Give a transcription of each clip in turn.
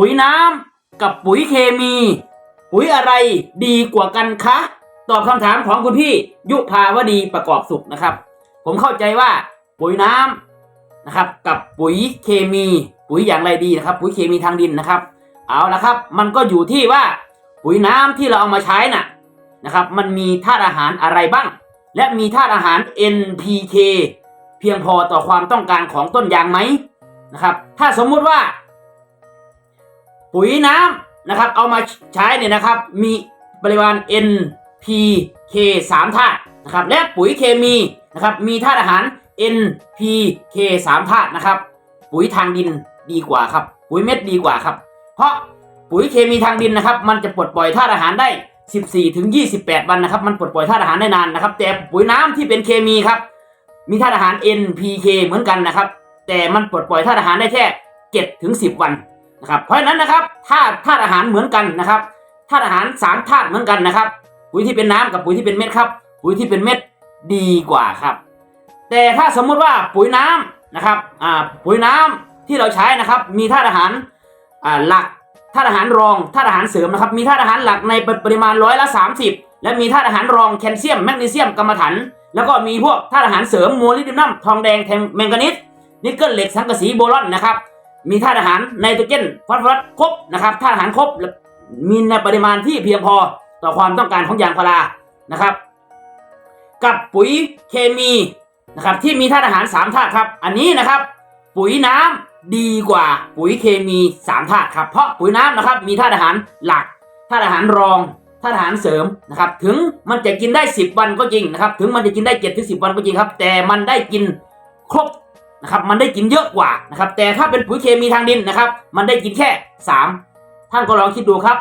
ปุ๋ยน้ำกับปุ๋ยเคมี ปุ๋ยอะไรดีกว่ากันคะ ตอบคำถามของคุณพี่ยุพาวดีประกอบสุขนะครับ ผมเข้าใจว่าปุ๋ยน้ำนะครับกับปุ๋ยเคมี ปุ๋ยอย่างไรดีนะครับ ปุ๋ยเคมีทางดินนะครับ เอาละครับ มันก็อยู่ที่ว่าปุ๋ยน้ำที่เราเอามาใช้น่ะนะครับ มันมีธาตุอาหารอะไรบ้าง และมีธาตุอาหาร NPK เพียงพอต่อความต้องการของต้นยางไหมนะครับ ถ้าสมมุติว่า ปุ๋ยน้ำนะครับ เอามาใช้เนี่ยนะครับ มีปริมาณ NPK 3ธาตุนะครับ และปุ๋ยเคมีนะครับ มีธาตุอาหาร NPK 3ธาตุนะครับ ปุ๋ยทางดินดีกว่าครับ ปุ๋ยเม็ดดีกว่าครับ เพราะปุ๋ยเคมีทางดินนะครับ มันจะปลดปล่อยธาตุอาหารได้ 14ถึง28 วันนะครับ มันปลดปล่อยธาตุอาหารได้นานนะครับ แต่ปุ๋ยน้ำที่เป็นเคมีครับ มีธาตุอาหาร NPK เหมือนกันนะครับ แต่มันปลดปล่อยธาตุอาหารได้แค่7ถึง10 วัน นะครับเพราะฉะนั้นนะครับถ้าธาตุอาหารเหมือนกันนะครับธาตุอาหารสามธาตุเหมือนกันนะครับ ปุ๋ยที่เป็นน้ำกับปุ๋ยที่เป็นเม็ดครับ ปุ๋ยที่เป็นเม็ดดีกว่าครับ แต่ถ้าสมมุติว่าปุ๋ยน้ำนะครับอ่าปุ๋ยน้ำที่เราใช้นะครับ มีธาตุอาหารอ่าหลักธาตุอาหารรองธาตุอาหารเสริมนะครับ มีธาตุอาหารหลักในปริมาณร้อยละ 30 และมีธาตุอาหารรองแคลเซียมแมกนีเซียมกรรมะถัน แล้วก็มีพวกธาตุอาหารเสริมโมลิบดินัมทองแดงแทงแมงกานิสนิกเกิลเหล็กสังกะสีโบรอนนะครับ มีธาตุอาหารไนโตรเจนฟอสฟอรัสครบนะครับธาตุอาหารครบมีในปริมาณที่เพียงพอต่อความต้องการของยางพารานะครับ กับปุ๋ยเคมีนะครับที่มีธาตุอาหาร3ธาตุครับ อันนี้นะครับ ปุ๋ยน้ำดีกว่าปุ๋ยเคมี3ธาตุครับเพราะปุ๋ยน้ำนะครับมีธาตุอาหารหลักธาตุอาหารรองธาตุอาหารเสริมนะครับถึงมันจะกินได้ 10 วันก็จริงนะครับถึงมันจะกินได้7ถึง10วันก็จริงครับ แต่มันได้กินครบ นะครับมันได้กินเยอะกว่านะครับแต่ถ้าเป็นปุ๋ยเคมีทางดินนะครับ มันได้กินแค่ 3 ท่านก็ลองคิดดูครับ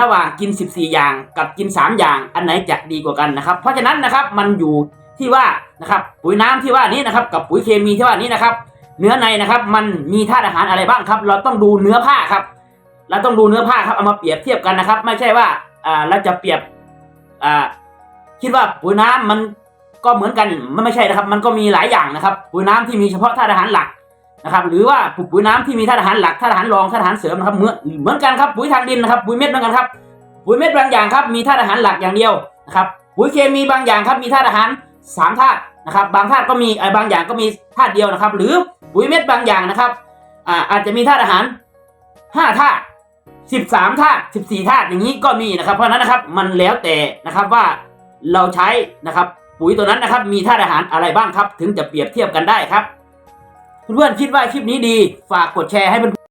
ระหว่างกิน 14 อย่างกับกิน 3 อย่างอันไหนจะดีกว่ากันนะครับ เพราะฉะนั้นนะครับมันอยู่ที่ว่านะครับปุ๋ยน้ำที่ว่านี้นะครับกับปุ๋ยเคมีที่ว่านี้นะครับ เนื้อในนะครับมันมีธาตุอาหารอะไรบ้างครับ เราต้องดูเนื้อผ้าครับ เราต้องดูเนื้อผ้าครับเอามาเปรียบเทียบกันนะครับ ไม่ใช่ว่าอ่าเราจะเปรียบอ่าคิดว่าปุ๋ยน้ำมัน ก็เหมือนกันมันไม่ใช่นะครับ มันก็มีหลายอย่างนะครับ ปุ๋ยน้ำที่มีเฉพาะธาตุอาหารหลักนะครับ หรือว่าปุ๋ยน้ำที่มีธาตุอาหารหลักธาตุอาหารรองธาตุอาหารเสริมนะครับเหมือนเหมือนกันครับปุ๋ยทางดินนะครับปุ๋ยเม็ดเหมือนกันครับปุ๋ยเม็ดบางอย่างครับมีธาตุอาหารหลักอย่างเดียวนะครับปุ๋ยเคมีบางอย่างครับมีธาตุอาหารสามธาตุนะครับ บางธาตุก็มีไอ้บางอย่างก็มีธาตุเดียวนะครับ หรือปุ๋ยเม็ดบางอย่างนะครับอ่าอาจจะมีธาตุอาหารห้าธาตุสิบสามธาตุสิบสี่ธาตุอย่างนี้ก็มีนะครับ เพราะฉะนั้นนะครับมันแล้วแต่นะครับว่าเราใช้นะครับ ปุ๋ยตัวนั้นนะครับ มีธาตุอาหารอะไรบ้างครับ ถึงจะเปรียบเทียบกันได้ครับ เพื่อนๆคิดว่าคลิปนี้ดี ฝากกดแชร์ให้เพื่อน